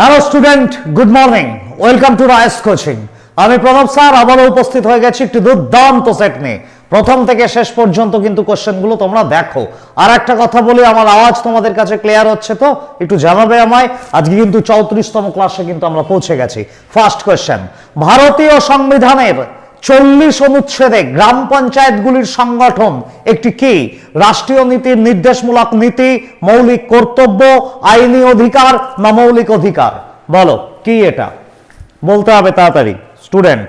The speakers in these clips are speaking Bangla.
Hello student good morning welcome to Rice coaching আমি প্রণব স্যার আবারও উপস্থিত হয়ে গেছি একটি দুর্দান্ত সেট নিয়ে। প্রথম থেকে শেষ পর্যন্ত কিন্তু কোশ্চেনগুলো তোমরা দেখো। আর একটা কথা বলি, আমার আওয়াজ তোমাদের কাছে ক্লিয়ার হচ্ছে তো? একটু জানাবে আমায়? আজকে কিন্তু চৌত্রিশতম ক্লাসে কিন্তু আমরা পৌঁছে গেছি। ফার্স্ট কোয়েশ্চেন ভারতীয় সংবিধানের চল্লিশ অনুচ্ছেদে গ্রাম পঞ্চায়েতগুলির সংগঠন একটি কি? রাষ্ট্রীয় নীতির নির্দেশমূলক নীতি, মৌলিক কর্তব্য, আইনি অধিকার না মৌলিক অধিকার? বলো, কি এটা? বলতে হবে তাড়াতাড়ি, স্টুডেন্ট।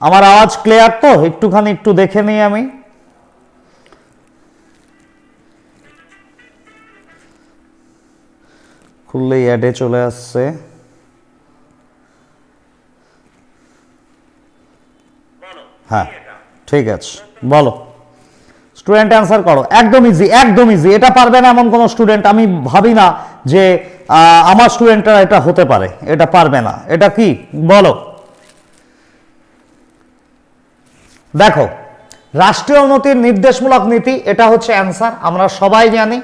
আমার আওয়াজ ক্লিয়ার তো? একটুখানি একটু দেখে নিই আমি। খুললেই অ্যাডে চলে আসছে। হ্যাঁ ঠিক আছে। বলো। স্টুডেন্ট অ্যান্সার করো। একদম ইজি একদম ইজি এটা পারবে না এমন কোনো স্টুডেন্ট আমি ভাবি না যে আমার স্টুডেন্টরা এটা হতে পারে। এটা পারবে না। এটা কি? বলো। দেখো, রাষ্ট্রীয় উন্নতির নির্দেশমূলক নীতি, এটা হচ্ছে অ্যান্সার আমরা সবাই জানি।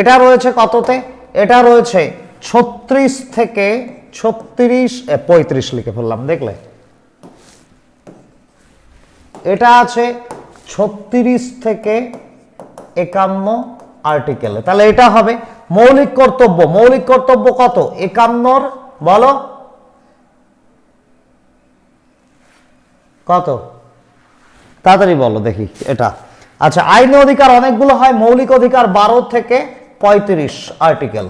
এটা রয়েছে কততে? এটা রয়েছে ছত্রিশ থেকে ছত্রিশ পঁয়ত্রিশ লিখে ফেললাম, দেখলে? এটা আছে ছত্রিশ থেকে একান্ন আর্টিকেলে তাহলে এটা হবে মৌলিক কর্তব্য। মৌলিক কর্তব্য কত? একান্নর, বলো। কত? তাড়াতাড়ি বলো দেখি এটা। আচ্ছা আইনি অধিকার অনেকগুলো হয়, মৌলিক অধিকার বারো থেকে পঁয়ত্রিশ আর্টিকেল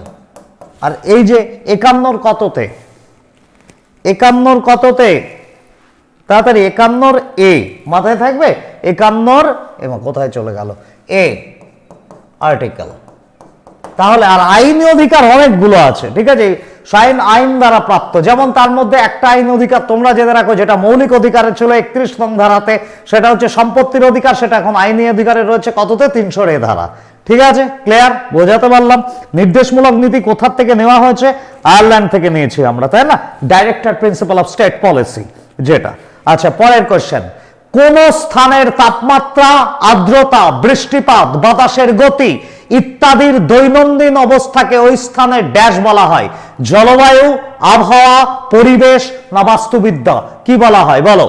আর এই যে একান্নর কততে? একান্নর কততে? তাড়াতাড়ি, একান্নর এ। মাথায় থাকবে? একান্নর, এবং কোথায় চলে গেল? এ আর্টিকেল তাহলে আর আইনি অধিকার অনেকগুলো আছে, ঠিক আছে? আইন আইন দ্বারা প্রাপ্ত। যেমন তার মধ্যে একটা আইন অধিকার তোমরা জেনে রাখো, যেটা মৌলিক অধিকারের ছিল একত্রিশ নং ধারাতে, সেটা হচ্ছে সম্পত্তির অধিকার, সেটা এখন আইনি অধিকারে রয়েছে কততে? তিনশো এ ধারা। ঠিক আছে? ক্লিয়ার বোঝাতে পারলাম? নির্দেশমূলক নীতি কোথার থেকে নেওয়া হয়েছে? আয়ারল্যান্ড থেকে নিয়েছি আমরা, তাই না? Director principal of state policy যেটা। আচ্ছা পরের কোশ্চেন কোন স্থানের তাপমাত্রা, আর্দ্রতা, বৃষ্টিপাত, বাতাসের গতি ইত্যাদির দৈনন্দিন অবস্থাকে ওই স্থানের ড্যাশ বলা হয়? জলবায়ু, আবহাওয়া, পরিবেশ না বাস্তুবিদ্যা? কি বলা হয়? বলো।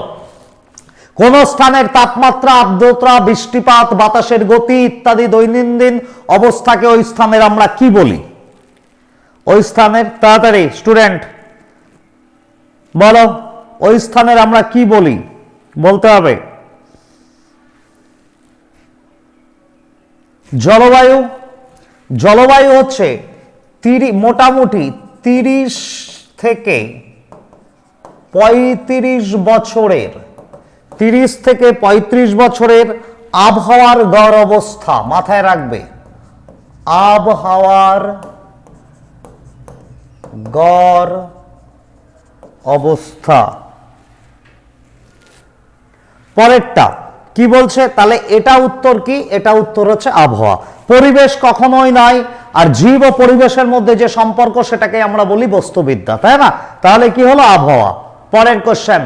কোন স্থানের তাপমাত্রা, আর্দ্রতা, বৃষ্টিপাত, বাতাসের গতি ইত্যাদি দৈনন্দিন অবস্থাকে ওই স্থানের আমরা কি বলি? ওই স্থানের, তাড়াতাড়ি স্টুডেন্ট বলো। ওই স্থানের আমরা কি বলি? বলতে হবে। জলবায়ু জলবায়ু হচ্ছে তিরি, মোটামুটি তিরিশ থেকে পঁয়ত্রিশ বছরের, তিরিশ থেকে পঁয়ত্রিশ বছরের আবহাওয়ার গড় অবস্থা মাথায় রাখবে। আবহাওয়ার গড় অবস্থা। পরেরটা, কি বলছে? তাহলে এটা উত্তর কি? এটা উত্তর হচ্ছে আবহাওয়া। পরিবেশ কখনোই নয় আর জীব ও পরিবেশের মধ্যে যে সম্পর্ক সেটাকে আমরা বলি বস্তুবিদ্যা, তাই না? তাহলে কি হলো আবহাওয়া? পরের কোশ্চেন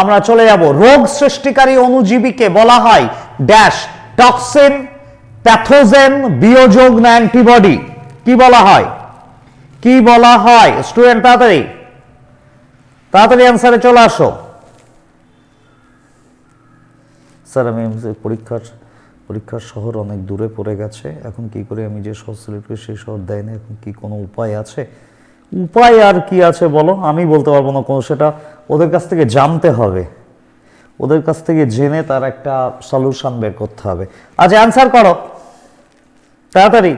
আমরা চলে যাব। রোগ সৃষ্টিকারী অণুজীবীকে বলা হয় ড্যাশ টক্সিন প্যাথোজেন বিয়োযোগ না অ্যান্টিবডি কি বলা হয়? কি বলা হয়? স্টুডেন্ট তাড়াতাড়ি। তাড়াতাড়ি অ্যান্সারে চলে আসো। স্যার আমি পরীক্ষার পরীক্ষার শহর অনেক দূরে পড়ে গেছে। এখন কি করে আমি যে শহর সিলেক্ট করি, সেই শহর দেয় না। এখন কি কোনো উপায় আছে? উপায় আর কি আছে বলো? আমি বলতে পারব না কোনো। সেটা ওদের কাছ থেকে জানতে হবে। ওদের কাছ থেকে জেনে তার একটা সলিউশন বের করতে হবে। আচ্ছা অ্যান্সার করো। তাড়াতাড়ি।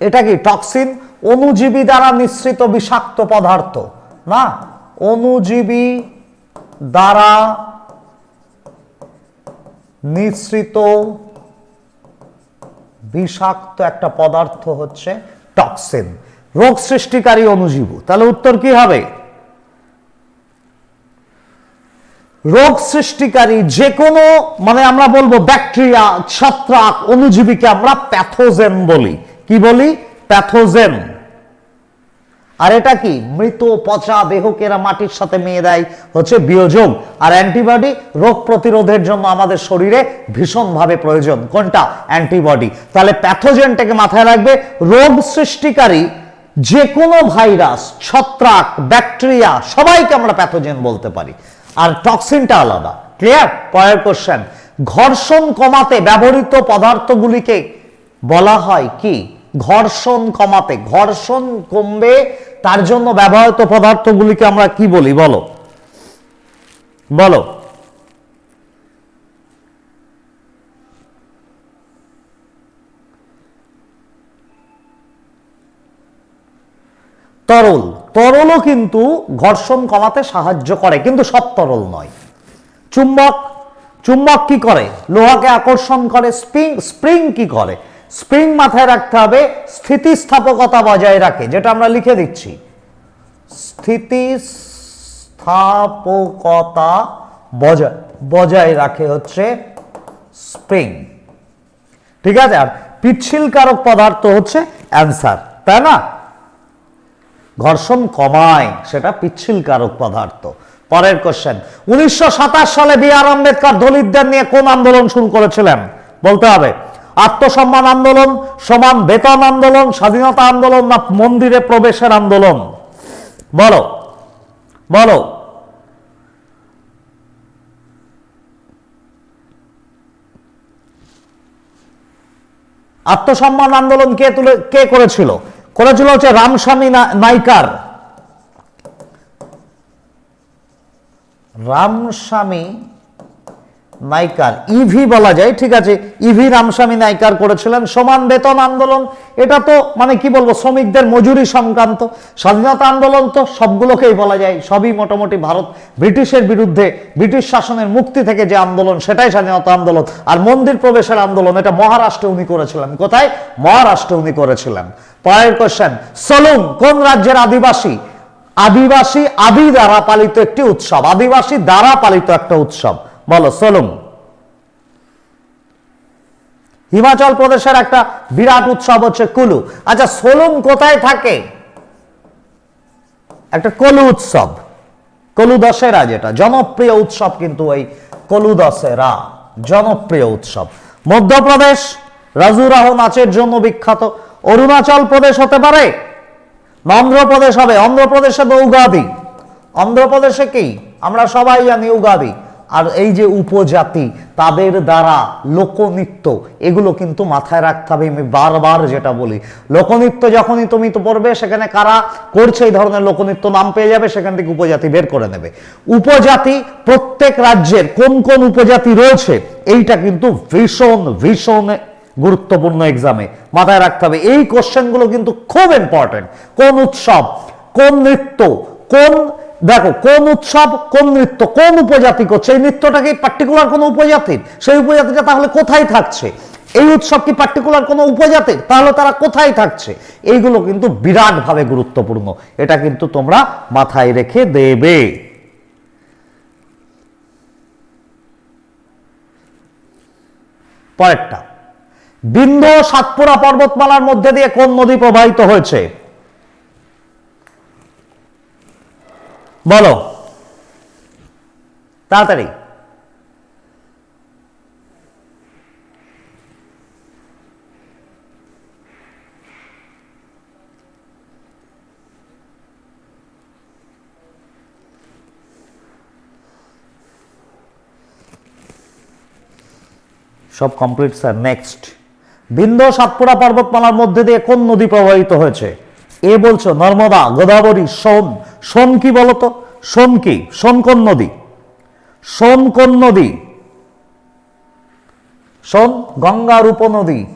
এটা কি টক্সিন অনুজীবী দ্বারা নিঃসৃত বিষাক্ত পদার্থ। না, অনুজীবী দ্বারা নিঃসৃত বিষাক্ত একটা পদার্থ হচ্ছে টক্সিন। রোগ সৃষ্টিকারী অণুজীব। তাহলে উত্তর কি হবে? রোগ সৃষ্টিকারী যে কোনো মানে আমরা বলব ব্যাকটেরিয়া, ছত্রাক, অণুজীবীকে আমরা প্যাথোজেন বলি। কি বলি? প্যাথোজেন আর এটা কি? মৃত, পচা দেহকে এরা মাটির সাথে মেয়ে দেয় হচ্ছে বিয়োজক আর অ্যান্টিবডি রোগ প্রতিরোধের জন্য আমাদের শরীরে ভীষণভাবে প্রয়োজন। কোনটা? অ্যান্টিবডি। তাহলে প্যাথোজেনটাকে মাথায় রাখবে রোগ সৃষ্টিকারী যে কোনো ভাইরাস, ছত্রাক, ব্যাকটেরিয়া, সবাইকে আমরা প্যাথোজেন বলতে পারি। আর টক্সিনটা আলাদা। ক্লিয়ার পরের কোশ্চেন ঘর্ষণ কমাতে ব্যবহৃত পদার্থগুলিকে বলা হয় কি? ঘর্ষণ কমাতে। ঘর্ষণ কমবে তার জন্য ব্যবহৃত পদার্থগুলিকে আমরা কি বলি? বলো। বলো। তরল। তরলও কিন্তু ঘর্ষণ কমাতে সাহায্য করে, কিন্তু সব তরল নয়। চুম্বক। চুম্বক কি করে? লোহাকে আকর্ষণ করে, স্প্রিং স্প্রিং কি করে? স্প্রিং মাথায় রাখতে হবে, স্থিতিস্থাপকতা বজায় রাখে, যেটা আমরা লিখে দিচ্ছি। স্থিতিস্থাপকতা বজায় বজায় রাখে হচ্ছে স্প্রিং। ঠিক আছে? আর পিচ্ছিলকারক পদার্থ হচ্ছে অ্যান্সার, তাই না? ঘর্ষণ কমায়, সেটা পিচ্ছিলকারক পদার্থ। পরের কোশ্চেন উনিশশো সাতাশ সালে বি আর আম্বেদকর দলিতদের নিয়ে কোন আন্দোলন শুরু করেছিলেন? বলতে হবে। আত্মসম্মান আন্দোলন, সমান বেতন আন্দোলন, স্বাধীনতা আন্দোলন না মন্দিরে প্রবেশের আন্দোলন? বলো। বলো। আত্মসম্মান আন্দোলন কে তুলে, কে করেছিল? করেছিল হচ্ছে রামস্বামী নাইকার। রামস্বামী নাইকার। ইভি বলা যায়, ঠিক আছে? ইভি রামস্বামী নাইকার করেছিলেন, সমান বেতন আন্দোলন। এটা তো মানে কি বলব, শ্রমিকদের মজুরি সংক্রান্ত। স্বাধীনতা আন্দোলন তো সবগুলোকেই বলা যায়, সবই মোটামুটি ভারত, ব্রিটিশের বিরুদ্ধে, ব্রিটিশ শাসনের মুক্তি থেকে যে আন্দোলন, সেটাই স্বাধীনতা আন্দোলন। আর মন্দির প্রবেশের আন্দোলন, এটা মহারাষ্ট্রে উনি করেছিলেন। কোথায়? মহারাষ্ট্রে উনি করেছিলেন। পরের কোশ্চেন সলুং কোন রাজ্যের আদিবাসী? আদিবাসী আদি দ্বারা পালিত একটি উৎসব। আদিবাসী দ্বারা পালিত একটা উৎসব। বলো, সোলুম। হিমাচল প্রদেশের একটা বিরাট উৎসব হচ্ছে কুলু। আচ্ছা সোলুম কোথায় থাকে? একটা কলু উৎসব। কলু দশেরা যেটা, জনপ্রিয় উৎসব কিন্তু ওই কলু দশেরা, জনপ্রিয় উৎসব। মধ্যপ্রদেশ রাজুরাহ নাচের জন্য বিখ্যাত। অরুণাচল প্রদেশ হতে পারে। অন্ধ্রপ্রদেশ হবে, অন্ধ্রপ্রদেশে তো উগাদি। অন্ধ্রপ্রদেশে কি? আমরা সবাই জানি উগাদি। আর এই যে উপজাতি, তাদের দ্বারা লোকনৃত্য, এগুলো কিন্তু মাথায় রাখতে হবে। আমি বারবার যেটা বলি, লোকনৃত্য যখনই তুমি তো পড়বে, সেখানে কারা করছে এই ধরনের লোকনৃত্য, নাম পেয়ে যাবে, সেখান থেকে উপজাতি বের করে নেবে। উপজাতি প্রত্যেক রাজ্যের কোন কোন উপজাতি রয়েছে, এইটা কিন্তু ভীষণ ভীষণ গুরুত্বপূর্ণ এক্সামে মাথায় রাখতে হবে। এই কোশ্চেনগুলো কিন্তু খুব ইম্পর্টেন্ট কোন উৎসব, কোন নৃত্য, কোন দেখো, কোন উৎসব, কোন নৃত্য, কোন উপজাতি করছে এই নৃত্যটা কি পার্টিকুলার কোন উপজাতির? সেই উপজাতিটা তাহলে কোথায় থাকছে? এই উৎসব কি পার্টিকুলার কোন উপজাতির? তাহলে তারা কোথায় থাকছে? এইগুলো কিন্তু বিরাটভাবে গুরুত্বপূর্ণ। এটা কিন্তু তোমরা মাথায় রেখে দেবে। পরেরটা বিন্ধ্য ও সাতপুরা পর্বতমালার মধ্যে দিয়ে কোন নদী প্রবাহিত হয়েছে? বলো। তাড়াতাড়ি। সব complete sir next Vindhya Satpura পর্বতমালার মধ্যে দিয়ে কোন নদী প্রবাহিত হয়েছে? এ বলছো, নর্মদা, গোদাবরী, সোম সোম কি বলতো? সোন কি? সোন কোন নদী? সোন কোন নদী? সোন গঙ্গার উপনদী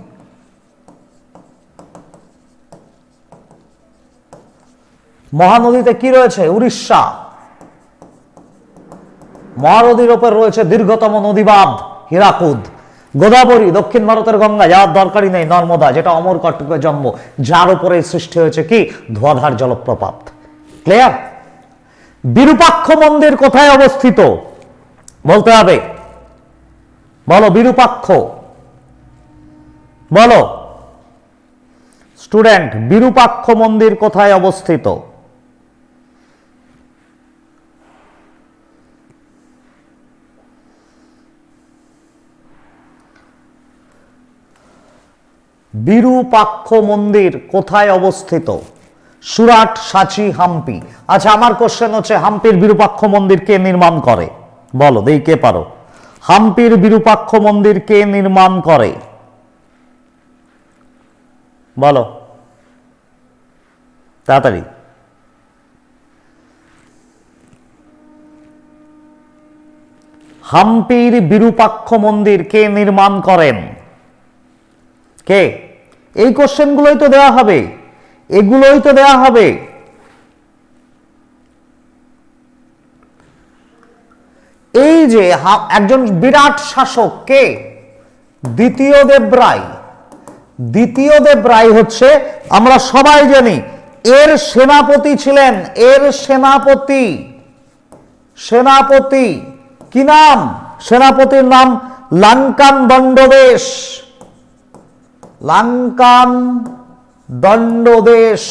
মহানদীতে কি রয়েছে? উড়িষ্যা। মহানদীর ওপর রয়েছে দীর্ঘতম নদীবাঁধ, হীরাকুদ। গোদাবরী, দক্ষিণ ভারতের গঙ্গা যার দরকারই নেই নর্মদা, যেটা অমরকটকের জন্ম। যার উপরে সৃষ্টি হয়েছে কি? ধোয়াধার জলপ্রপাত। ক্লিয়ার বিরূপাক্ষ মন্দির কোথায় অবস্থিত? বলতে হবে। বলো, বিরূপাক্ষ। বলো। স্টুডেন্ট বিরূপাক্ষ মন্দির কোথায় অবস্থিত? বিরূপাক্ষ মন্দির কোথায় অবস্থিত? সুরাট সাচি হাম্পি। আচ্ছা আমার কোশ্চেন হচ্ছে, হাম্পির বিরূপাক্ষ মন্দির কে নির্মাণ করে? বলো, দেই কে পারো। হাম্পির বিরূপাক্ষ মন্দির কে নির্মাণ করে? বলো। তাড়াতাড়ি। হাম্পির বিরূপাক্ষ মন্দির কে নির্মাণ করেন? কে? এই কোশ্চেনগুলোই তো দেওয়া হবে। এগুলোই তো দেওয়া হবে। এই যে একজন বিরাট শাসক কে? দ্বিতীয় দেবরায়। দ্বিতীয় দেবরায় হচ্ছে, আমরা সবাই জানি, এর সেনাপতি ছিলেন, এর সেনাপতি। সেনাপতি। কি নাম? সেনাপতির নাম লাঙ্কান দণ্ডদেশ লাঙ্কান দণ্ডদেশ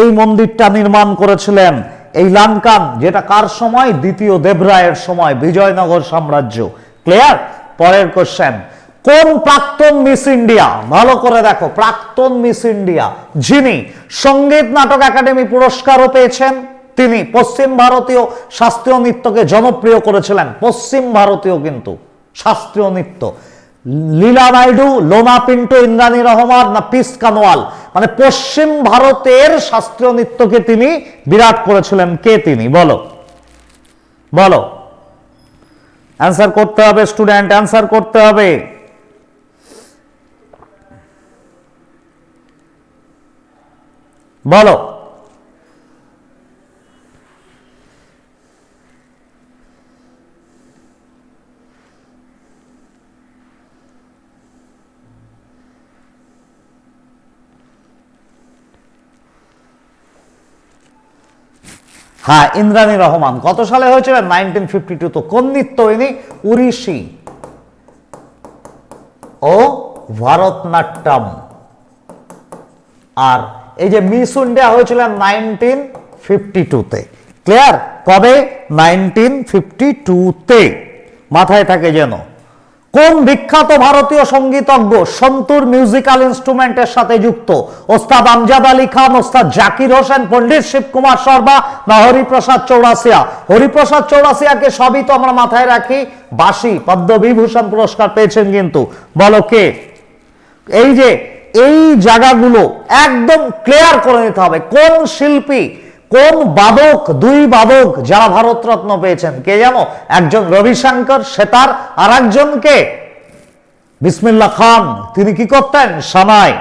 এই মন্দিরটা নির্মাণ করেছিলেন। এই লাঙ্কান, যেটা কার সময়? দ্বিতীয় দেবরায়ের সময়, বিজয়নগর সাম্রাজ্য। ক্লিয়ার পরের কোশ্চেন কোন প্রাক্তন মিস ইন্ডিয়া? ভালো করে দেখো, প্রাক্তন মিস ইন্ডিয়া। যিনি সংগীত নাটক একাডেমি পুরস্কারও পেয়েছেন, তিনি পশ্চিম ভারতীয় শাস্ত্রীয় নৃত্যকে জনপ্রিয় করেছিলেন। পশ্চিম ভারতীয় কিন্তু শাস্ত্রীয় নৃত্য। লীলা নাইডু, লোনা পিন্টু, ইন্দ্রাণী রহমান, না পিস কানোয়াল। মানে পশ্চিম ভারতের শাস্ত্রীয় নৃত্যকে তিনি বিরাট করেছিলেন। কে তিনি? বলো। বলো। অ্যান্সার করতে হবে স্টুডেন্ট অ্যান্সার করতে হবে। বলো। হ্যাঁ ইন্দ্রাণী রহমান, কত সালে হয়েছিল? নাইনটিন ফিফটি টু তো কোন নৃত্য ইনি উড়িষি ও ভারতনাট্যম। আর এই যে মিস ইন্ডিয়া হয়েছিল নাইনটিন ফিফটি টুতে ক্লিয়ার কবে? নাইনটিন ফিফটি টুতে মাথায় থাকে যেন। কোন বিখ্যাত ভারতীয় সঙ্গীতজ্ঞ সন্তুর মিউজিক্যাল ইনস্ট্রুমেন্টের সাথে যুক্ত? ওস্তাদ আমজাদ আলী খান, ওস্তাদ জাকির হোসেন, পণ্ডিত শিবকুমার শর্মা না হরিপ্রসাদ চৌরাসিয়া হরিপ্রসাদ চৌরাসিয়াকে সবই তো আমরা মাথায় রাখি। বাসি পদ্মবিভূষণ পুরস্কার পেয়েছেন কিন্তু। বলো কে? এই যে, এই জায়গাগুলো একদম ক্লিয়ার করে নিতে হবে। কোন শিল্পী কোন বাদক, দুই বাদক যারা ভারতরত্ন পেয়েছেন? কে জানো? একজন রবিশঙ্কর সেতার আর একজন কে বিসমিল্লা খান। তিনি কি করতেন? সানাই।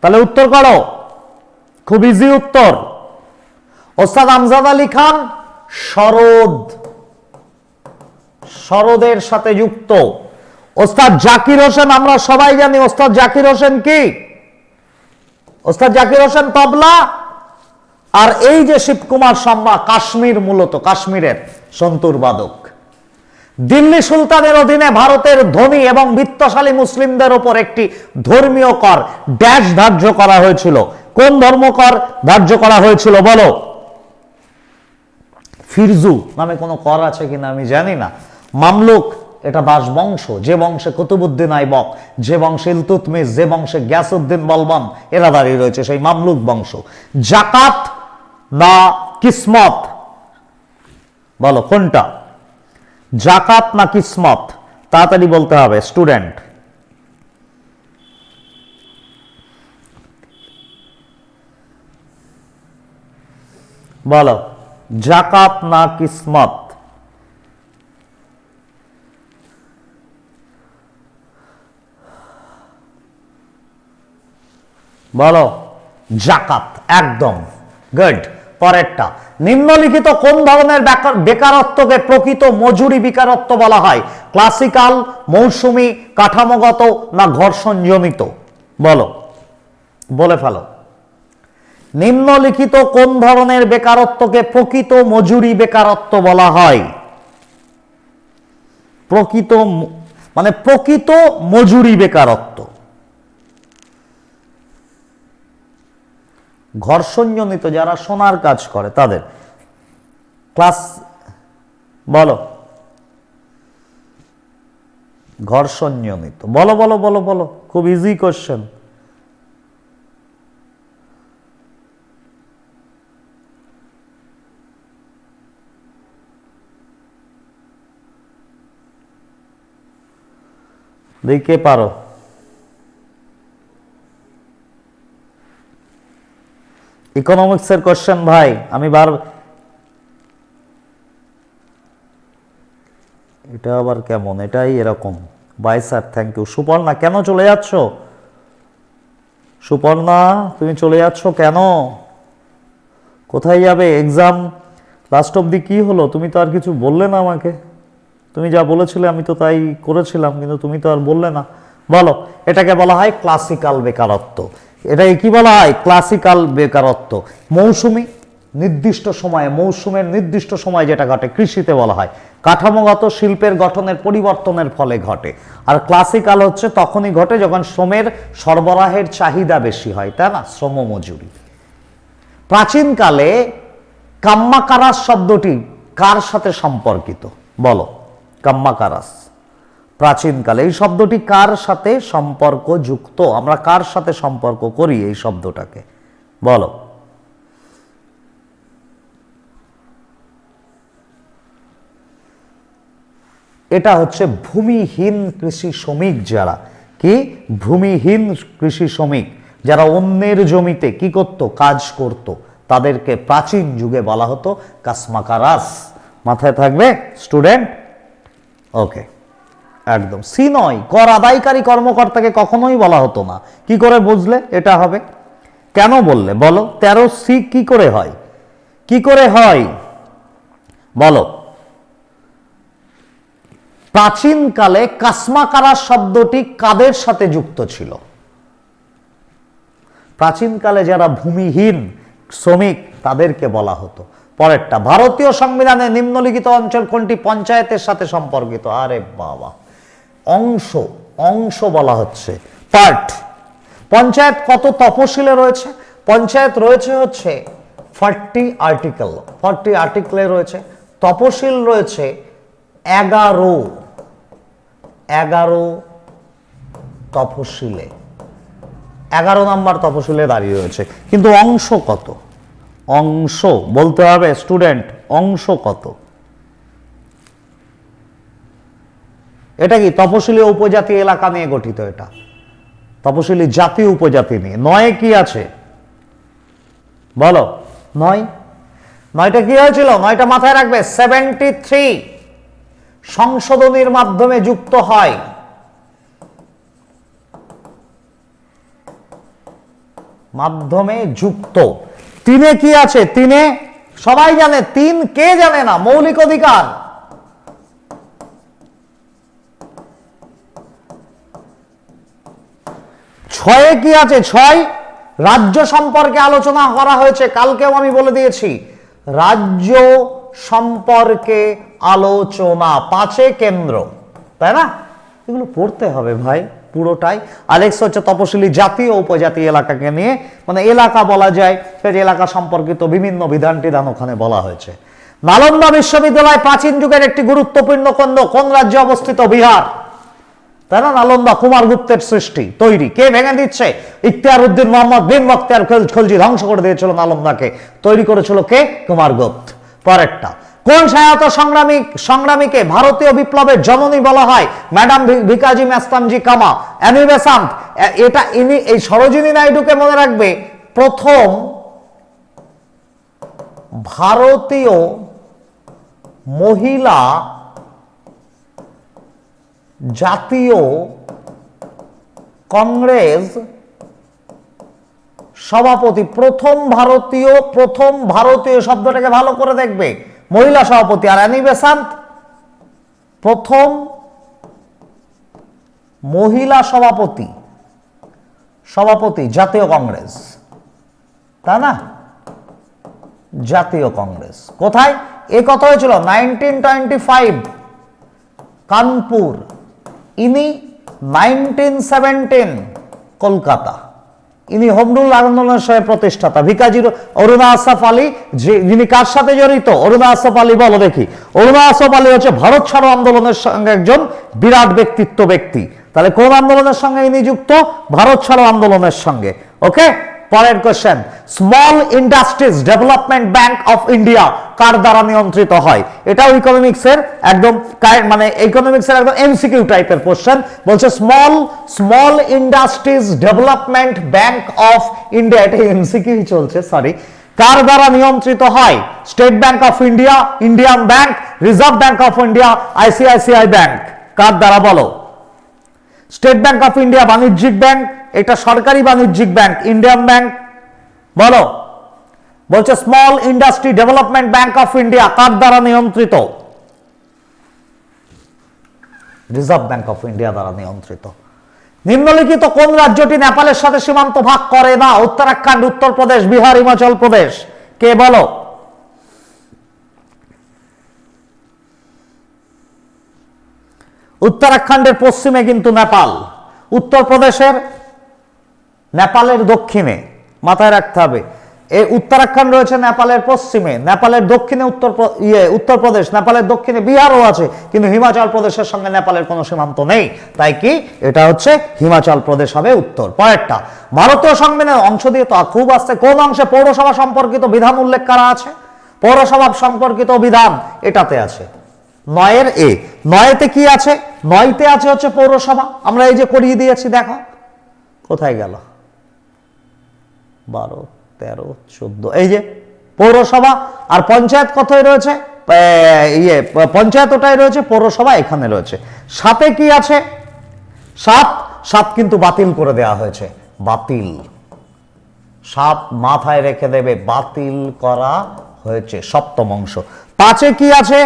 তাহলে উত্তর করো। খুব ইজি উত্তর। ওস্তাদ আমজাদ আলী খান শরদ। শরদের সাথে যুক্ত। ওস্তাদ জাকির হোসেন, আমরা সবাই জানি ওস্তাদ জাকির হোসেন কি? ওস্তাদ জাকির হোসেন তবলা আর এই যে শিবকুমার শর্মা কাশ্মীর মূলত, কাশ্মীরের সন্তুর বাদক। দিল্লি সুলতানের অধীনে ভারতের ধনী এবং বিত্তশালী মুসলিমদের উপর একটি ধর্মীয় কর ড্যাশ ধার্য করা হয়েছিল। কোন ধর্মকর ধার্য করা হয়েছিল বলো? ফিরজু নামে কোনো কর আছে কিনা আমি জানি না। মামলুক, এটা দাস বংশ যে বংশে কুতুবুদ্দিন আইবক, যে বংশে ইলতুতমিস যে বংশে গ্যাসউদ্দিন বলবান, এরা দাঁড়িয়ে রয়েছে সেই মামলুক বংশ। জাকাত না কিসমত। বলো, কোনটা? জাকাত না কিসমত? তাড়াতাড়ি বলতে হবে, স্টুডেন্ট। বলো, জাকাত না কিসমত? বলো, জাকাত, একদম, গুড। পরেরটা। নিম্নলিখিত কোন ধরনের বেকারত্বকে প্রকৃত মজুরি বেকারত্ব বলা হয়? ক্লাসিক্যাল, মৌসুমি, কাঠামোগত না ঘর্ষণজনিত বলো। বলে ফেলো। নিম্নলিখিত কোন ধরনের বেকারত্বকে প্রকৃত মজুরি বেকারত্ব বলা হয়? প্রকৃত মানে প্রকৃত মজুরি বেকারত্ব। ঘর্ষণজনিত যারা সোনার কাজ করে, তাদের। ক্লাস, বলো। ঘর্ষণজনিত। বলো বলো বলো বলো। খুব ইজি কোশ্চেন দেখে পারো। ইকোনমিক্সের কোশ্চেন ভাই, আমি বার এটা আবার কেমন? এটাই এরকম। Bye sir thank you Suparna, কেন চলে যাচ্ছ? সুপর্ণা, তুমি চলে যাচ্ছ কেন? কোথায় যাবে? এক্সাম লাস্ট অবধি কি হলো? তুমি তো আর কিছু বললে না আমাকে। তুমি যা বলেছিলে, আমি তো তাই করেছিলাম, কিন্তু তুমি তো আর বললে না। বলো, এটাকে বলা হয় ক্লাসিক্যাল বেকারত্ব। এটাকে কি বলা হয়? ক্লাসিক্যাল বেকারত্ব। মৌসুমি নির্দিষ্ট সময়ে, মৌসুমের নির্দিষ্ট সময় যেটা ঘটে, কৃষিতে বলা হয়। কাঠামোগত শিল্পের গঠনের পরিবর্তনের ফলে ঘটে। আর ক্লাসিক্যাল হচ্ছে তখনই ঘটে যখন শ্রমের সরবরাহের চাহিদা বেশি হয়, তাই না? শ্রম মজুরি। প্রাচীনকালে কাম্মাকারাস শব্দটি কার সাথে সম্পর্কিত? বলো, কাম্মাকারাস। প্রাচীনকালে। এই শব্দটি কার সাথে সম্পর্ক যুক্ত আমরা কার সাথে সম্পর্ক করি এই শব্দটাকে? বলো। এটা হচ্ছে ভূমিহীন কৃষি শ্রমিক যারা। কি? ভূমিহীন কৃষি শ্রমিক। যারা অন্যের জমিতে কি করত? কাজ করত। তাদেরকে প্রাচীন যুগে বলা হতো কাসমাকারাস। মাথায় থাকবে? স্টুডেন্ট? ওকে। একদম। সি নয় কর আদায়কারী কর্মকর্তাকে কখনোই বলা হতো না। কি করে বুঝলে? এটা হবে। কেন বললে? বলো, তেরো সি কি করে হয়? কি করে হয়? বলো। প্রাচীনকালে কাসমাকারা শব্দটি কাদের সাথে যুক্ত ছিল? প্রাচীনকালে যারা ভূমিহীন শ্রমিক, তাদেরকে বলা হতো। পরেরটা, ভারতীয় সংবিধানে নিম্নলিখিত অঞ্চল কোনটি পঞ্চায়েতের সাথে সম্পর্কিত? আরে বাবা। অংশ অংশ বলা হচ্ছে। পার্ট, পঞ্চায়েত কত তপশিলে রয়েছে? পঞ্চায়েত রয়েছে হচ্ছে ফর্টি আর্টিকেল। ফর্টি আর্টিকেলে রয়েছে, তপশিল রয়েছে এগারো। এগারো তপশিলে। এগারো নাম্বার তপশিলে দাঁড়িয়ে রয়েছে। কিন্তু অংশ কত? অংশ বলতে হবে স্টুডেন্ট, অংশ কত? এটা কি তপশিলি উপজাতি এলাকা নিয়ে গঠিত এটা? তপশিলি জাতি উপজাতি নিয়ে। নয় কি আছে? বলো। নয়? নয়টা কি হয়েছিল? নয়টা মাথায় রাখবে। সেভেন্টি থ্রি সংশোধনীর মাধ্যমে যুক্ত হয়। মাধ্যমে যুক্ত। তিনে কি আছে? তিনে? সবাই জানে। তিন কে জানে না? মৌলিক অধিকার। ছয়ে কি আছে? ছয় রাজ্য সম্পর্কে আলোচনা করা হয়েছে। কালকেও আমি বলে দিয়েছি, রাজ্য সম্পর্কে আলোচনা, পাঁচে কেন্দ্র। তাই না? এগুলো পড়তে হবে ভাই, পুরোটাই। আলেক্স হচ্ছে তপশিলি জাতি ও উপজাতি এলাকাকে নিয়ে। মানে এলাকা বলা যায় সেই এলাকা সম্পর্কিত বিভিন্ন বিধান টিধান ওখানে বলা হয়েছে। নালন্দা বিশ্ববিদ্যালয় প্রাচীন যুগের একটি গুরুত্বপূর্ণ কেন্দ্র কোন রাজ্যে অবস্থিত? বিহার। না নালন্দা কুমার গুপ্তের সৃষ্টি, তৈরি। কে ভেঙে দিচ্ছে? ইখতিয়ার উদ্দিন মোহাম্মদ বিন খলজি ধ্বংস করে দিয়েছিল নালন্দাকে তৈরি করেছিল কে? কুমার গুপ্ত। পরেরটা, কোন সংগ্রামী সংগ্রামীকে ভারতীয় বিপ্লবের জননী বলা হয়? ম্যাডাম ভিকাজি কামা অ্যানি বেসান্ত এ- এটা ইনি এই সরোজিনী নাইডুকে মনে রাখবে, প্রথম ভারতীয় মহিলা জাতীয় কংগ্রেস সভাপতি, প্রথম ভারতীয় প্রথম ভারতীয় শব্দটাকে ভালো করে দেখবে। মহিলা সভাপতি আর অ্যানি বেসান্ত। প্রথম মহিলা সভাপতি সভাপতি জাতীয় কংগ্রেস। তাই না? জাতীয় কংগ্রেস। কোথায়? এ কথা হয়েছিল নাইনটিন টোয়েন্টি ফাইভ, কানপুর। ইনি নাইনটিন সেভেন্টিন কলকাতা। ইনি হোমরুল আন্দোলনের সঙ্গে প্রতিষ্ঠাতা। ভিকাজির অরুণা আসাফ আলী যিনি কার সাথে জড়িত? অরুণা আসাফ আলী বলো দেখি। অরুণা আসাফ আলী হচ্ছে ভারত ছাড়ো আন্দোলনের সঙ্গে একজন বিরাট ব্যক্তিত্ব ব্যক্তি। তাহলে কোন আন্দোলনের সঙ্গে ইনি যুক্ত? ভারত ছাড়ো আন্দোলনের সঙ্গে। ওকে পরের question small industries development bank of India কার দ্বারা নিয়ন্ত্রিত হয়? এটাও ইকোনমিক্সের একদম মানে ইকোনমিক্সের একদম এমসিকিউ টাইপের কোশ্চেন বলছে small small industries development bank of India এটা এমসিকিউ চলছে সরি কার দ্বারা নিয়ন্ত্রিত হয়? State bank of India Indian bank reserve bank of India ICICI bank কার দ্বারা বলো? স্টেট ব্যাংক অফ ইন্ডিয়া বাণিজ্যিক ব্যাংক এটা সরকারি বাণিজ্যিক ব্যাংক, ইন্ডিয়ান ব্যাংক। বলো। বলছে small industry development bank of India কার দ্বারা নিয়ন্ত্রিত? রিজার্ভ ব্যাংক অফ ইন্ডিয়া দ্বারা নিয়ন্ত্রিত। নিম্নলিখিত কোন রাজ্যটি নেপালের সাথে সীমান্ত ভাগ করে না উত্তরাখণ্ড, উত্তরপ্রদেশ, বিহার, হিমাচল প্রদেশ? কে বলো? উত্তরাখণ্ডের পশ্চিমে কিন্তু নেপাল, উত্তরপ্রদেশের নেপালের দক্ষিণে মাথায় রাখতে হবে। এই উত্তরাখণ্ড রয়েছে নেপালের পশ্চিমে, নেপালের দক্ষিণে উত্তর ইয়ে উত্তরপ্রদেশ নেপালের দক্ষিণে বিহারও আছে, কিন্তু হিমাচল প্রদেশের সঙ্গে নেপালের কোনো সীমান্ত নেই। তাই কি? এটা হচ্ছে হিমাচল প্রদেশ হবে উত্তর। পরেরটা, ভারতীয় সংবিধানের অংশ দিয়ে তো খুব আসছে। কোন অংশে পৌরসভা সম্পর্কিত বিধান উল্লেখ করা আছে? পৌরসভা সম্পর্কিত বিধান এটাতে আছে। নয়ের এ, নয়েতে কি আছে? নয়তে আছে হচ্ছে পৌরসভা। আমরা এই যে করিয়ে দিয়েছি, দেখো, কোথায় গেল? বারো, তেরো, চোদ্দ, এই যে পৌরসভা আর পঞ্চায়েত কোথায় রয়েছে? ইয়ে পঞ্চায়েত ওটাই রয়েছে, পৌরসভা এখানে রয়েছে। সাথে কি আছে? সাত সাত কিন্তু বাতিল করে দেওয়া হয়েছে, বাতিল। সাত মাথায় রেখে দেবে, বাতিল করা হয়েছে সপ্তম অংশ। পাঁচে কি আছে?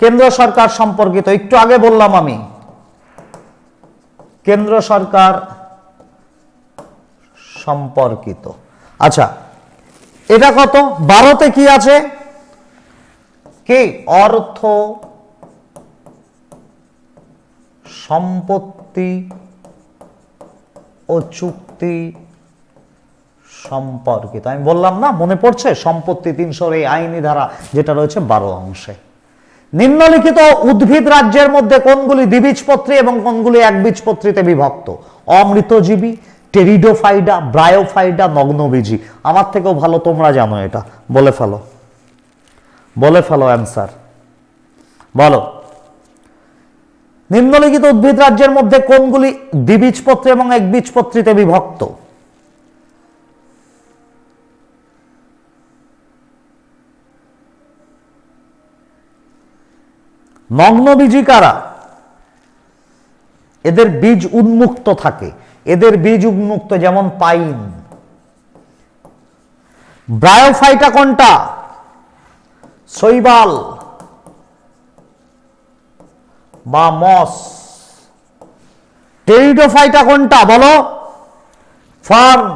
কেন্দ্র সরকার সম্পর্কিত, একটু আগে বললাম আমি। কেন্দ্র সরকার সম্পর্কিত। আচ্ছা এটা কত? বারোতে কি আছে? কি? অর্থ, সম্পত্তি ও চুক্তি সম্পর্কিত। আমি বললাম না, মনে পড়ছে? সম্পত্তি তিনশোর এই আইনি ধারা যেটা রয়েছে বারো অংশে। নিম্নলিখিত উদ্ভিদ রাজ্যের মধ্যে কোনগুলি দ্বিবীজপত্রী এবং কোনগুলি একবীজপত্রীতে বিভক্ত? অমৃতজীবী টেরিডোফাইডা ব্রায়োফাইডা নগ্নবীজি আমার থেকেও ভালো তোমরা জানো এটা। বলে ফেলো। বলে ফেলো অ্যান্সার বলো। নিম্নলিখিত উদ্ভিদ রাজ্যের মধ্যে কোনগুলি দ্বিবীজপত্রী এবং একবীজপত্রীতে বিভক্ত? নগ্নবীজি কারা এদের বীজ উন্মুক্ত থাকে। এদের বীজ উন্মুক্ত যেমন পাইন। ব্রায়োফাইটা কোনটা? শৈবাল বা মস। টেরিডোফাইটা কোনটা? বলো। ফার্ন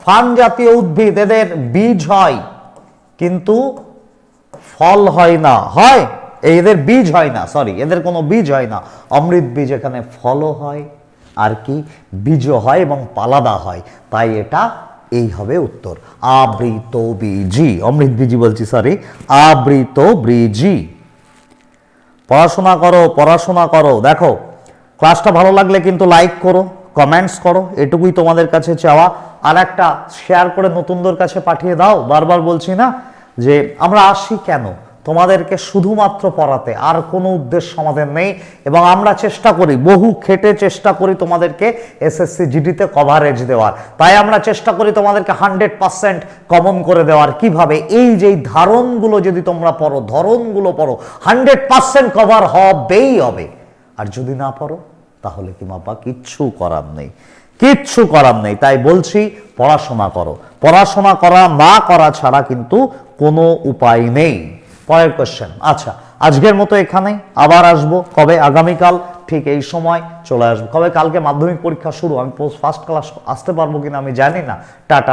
ফার্ন জাতীয় উদ্ভিদ, এদের বীজ হয়, কিন্তু ফল হয় না। হয়? এদের বীজ হয় না সরি এদের কোনো বীজ হয় না। অমৃত বীজ এখানে ফলও হয়, আর কি, বীজও হয় এবং পালাদা হয়। তাই এটা এই হবে উত্তর। আবৃত বীজি অমৃত বীজি বলছি সরি আবৃত বীজি পড়াশোনা করো পড়াশোনা করো। দেখো ক্লাসটা ভালো লাগলে কিন্তু লাইক করো কমেন্টস করো, এটুকুই তোমাদের কাছে চাওয়া। আর একটা শেয়ার করে নতুনদের কাছে পাঠিয়ে দাও। বারবার বলছি না যে, আমরা আসি কেন? তোমাদেরকে শুধুমাত্র পড়াতে, আর কোনো উদ্দেশ্য আমাদের নেই। এবং আমরা চেষ্টা করি, বহু খেটে চেষ্টা করি তোমাদেরকে এসএসসি জিডিতে কভারেজ দেওয়ার। তাই আমরা চেষ্টা করি তোমাদেরকে হান্ড্রেড পার্সেন্ট কমন করে দেওয়ার। কীভাবে? এই যে এই ধারণগুলো যদি তোমরা পড়ো ধরনগুলো পড়ো হান্ড্রেড পার্সেন্ট কভার হবেই হবে। আর যদি না পড়ো, তাহলে কি মাপা কিচ্ছু করার নেই। কিচ্ছু করার নেই। তাই বলছি, পড়াশোনা করো। পড়াশোনা করা, না করা ছাড়া কিন্তু কোনো উপায় নেই। পরের কোয়েশ্চেন আচ্ছা আজকের মতো এখানে আবার আসব। কবে? আগামীকাল। ঠিক এই সময় চলে আসব। কবে? কালকে মাধ্যমিক পরীক্ষা শুরু। আমি পোস্ট ফার্স্ট ক্লাস আসতে পারব কিনা আমি জানি না। টাটা।